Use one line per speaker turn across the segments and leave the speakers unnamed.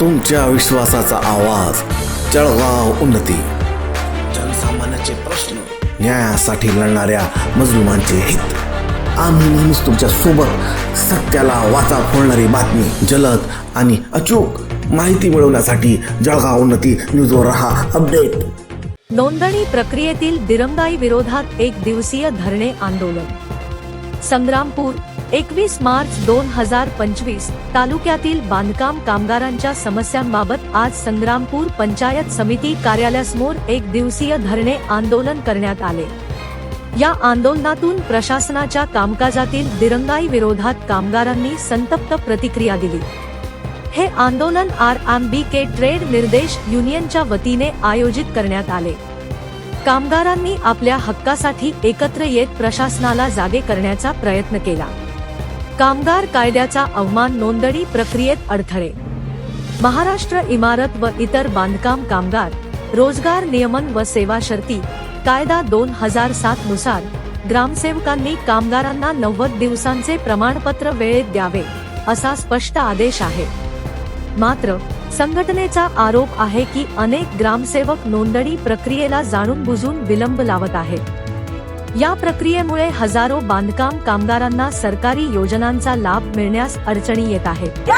तुमच्या विश्वासाचा आवाज. जळगाव उन्नती. जनसामान्याचे प्रश्न न्यायासाठी लढणाऱ्या मजलुमांचे हित. आम्ही नेहमीच तुमच्यासोबत सत्याला वाचा फोडणारी बातमी जलद आणि अचूक माहिती मिळवण्यासाठी जळगाव उन्नती न्यूजवर रहा. अपडेट.
नोंदणी प्रक्रियेतील दिरंगाई विरोधात एक दिवसीय धरणे आंदोलन. संग्रामपूर एकवीस मार्च दोन हजार पंचवीस तालुक्यातील बांधकाम कामगारांच्या समस्यांबाबत आज संग्रामपूर पंचायत समिती कार्यालयासमोर एक दिवसीय धरणे आंदोलन करण्यात आले. या आंदोलनातून प्रशासनाच्या कामकाजातील दिरंगाई विरोधात कामगारांनी संतप्त प्रतिक्रिया दिली. हे आंदोलन आर आम बी के ट्रेड निर्देश युनियनच्या वतीने आयोजित करण्यात आले. कामगारांनी आपल्या हक्कासाठी एकत्र येत प्रशासनाला जागे करण्याचा प्रयत्न केला. कामगार कायद्याचा अवमान नोंदणी प्रक्रियेत अडथळे. महाराष्ट्र इमारत व इतर बांधकाम कामगार रोजगार नियमन व सेवा शर्ती कायदा दोन हजार सात नुसार ग्रामसेवकांनी कामगारांना नव्वद दिवसांचे प्रमाणपत्र वेळेत द्यावे असा स्पष्ट आदेश आहे. मात्र संघटनेचा आरोप आहे की अनेक ग्रामसेवक नोंदणी प्रक्रियेला जाणून बुजून विलंब लावत आहेत. या प्रक्रियेमुळे हजारो बांधकाम कामगारांना सरकारी योजनांचा लाभ मिळण्यास अडचणी येत आहेत.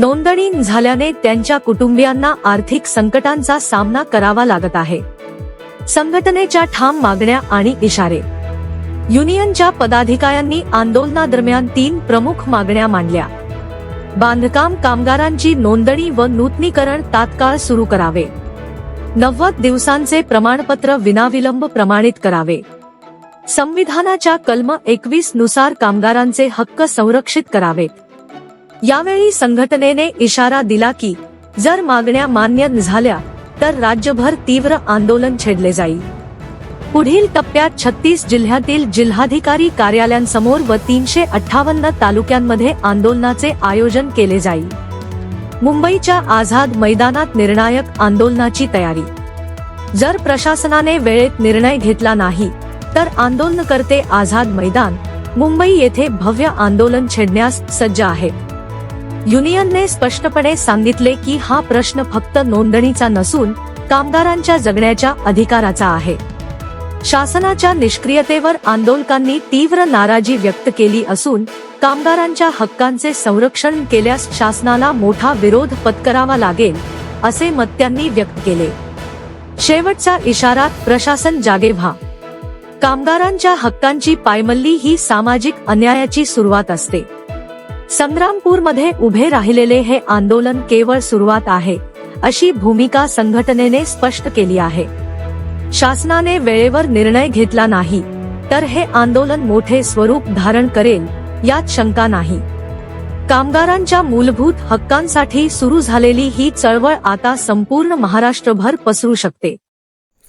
नोंदणी झाल्याने त्यांच्या कुटुंबियांना आर्थिक संकटांचा सामना करावा लागत आहे. संघटनेच्या ठाम मागण्या आणि इशारे. युनियनच्या पदाधिकाऱ्यांनी आंदोलनादरम्यान तीन प्रमुख मागण्या मांडल्या. बांधकाम कामगारांची नोंदणी व नूतनीकरण तात्काळ सुरू करावे. नव्वद दिवसांचे प्रमाणपत्र विनाविलंब प्रमाणित करावे. संविधानाच्या कलम एकवीसनुसार कामगारांचे हक्क संरक्षित करावेत. यावेळी संघटनेने इशारा दिला की जर मागण्या मान्य झाल्या तर राज्यभर तीव्र आंदोलन छेडले जाईल. पुढील टप्प्यात छत्तीस जिल्ह्यातील जिल्हाधिकारी कार्यालयांसमोर व तीनशे अठ्ठावन्न तालुक्यांमध्ये आंदोलनाचे आयोजन केले जाईल. मुंबईच्या आझाद मैदानात निर्णायक आंदोलनाची तयारी. जर प्रशासनाने वेळेत निर्णय घेतला नाही तर आंदोलनकर्ते आझाद मैदान मुंबई येथे भव्य आंदोलन छेडण्यास सज्ज आहे. युनियनने स्पष्टपणे सांगितले की हा प्रश्न फक्त नोंदणीचा नसून कामगारांच्या जगण्याच्या अधिकाराचा आहे. शासनाच्या निष्क्रियतेवर आंदोलकांनी तीव्र नाराजी व्यक्त केली असून कामगारांच्या हक्कांचे संरक्षण केल्यास शासनाला मोठा विरोध पत्करावा लागेल असे मत त्यांनी व्यक्त केले. शेवटचा इशारा प्रशासन जागे व्हा. कामगारांच्या हक्कांची पायमल्ली ही सामाजिक अन्यायाची सुरुवात असते. संग्रामपूरमध्ये उभे राहिलेले हे आंदोलन केवळ सुरुवात आहे अशी भूमिका संघटनेने स्पष्ट केली आहे. शासनाने वेळेवर निर्णय घेतला नाही तर हे आंदोलन मोठे स्वरूप धारण करेल यात शंका नाही. कामगारांच्या मूलभूत हक्कांसाठी सुरू झालेली ही चळवळ आता संपूर्ण महाराष्ट्रभर पसरू शकते.